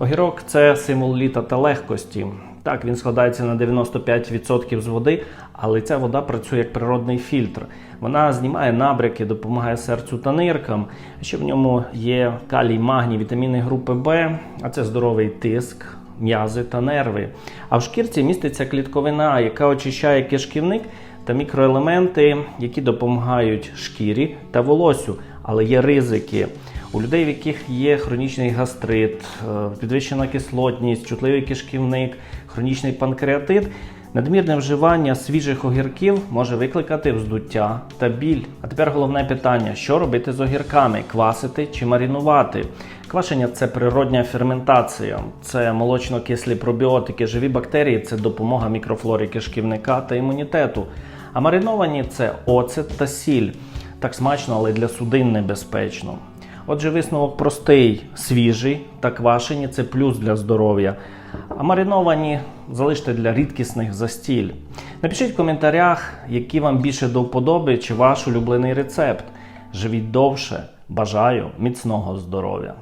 Огірок це символ літа та легкості. Так, він складається на 95% з води, але ця вода працює як природний фільтр. Вона знімає набряки, допомагає серцю та ниркам. Ще в ньому є калій, магній, вітаміни групи Б, а це здоровий тиск, м'язи та нерви. А в шкірці міститься клітковина, яка очищає кишківник та мікроелементи, які допомагають шкірі та волосю. Але є ризики. У людей, в яких є хронічний гастрит, е, підвищена кислотність, чутливий кишківник, хронічний панкреатит, надмірне вживання свіжих огірків може викликати вздуття та біль. А тепер головне питання: що робити з огірками? Квасити чи марінувати? Квашення це природня ферментація, це молочно-кислі пробіотики, живі бактерії, це допомога мікрофлорі кишківника та імунітету. А мариновані це оцет та сіль. Так смачно, але для судин небезпечно. Отже, висновок простий, свіжий та квашені це плюс для здоров'я. А мариновані залиште для рідкісних застіль. Напишіть в коментарях, які вам більше до вподоби чи ваш улюблений рецепт. Живіть довше. Бажаю міцного здоров'я!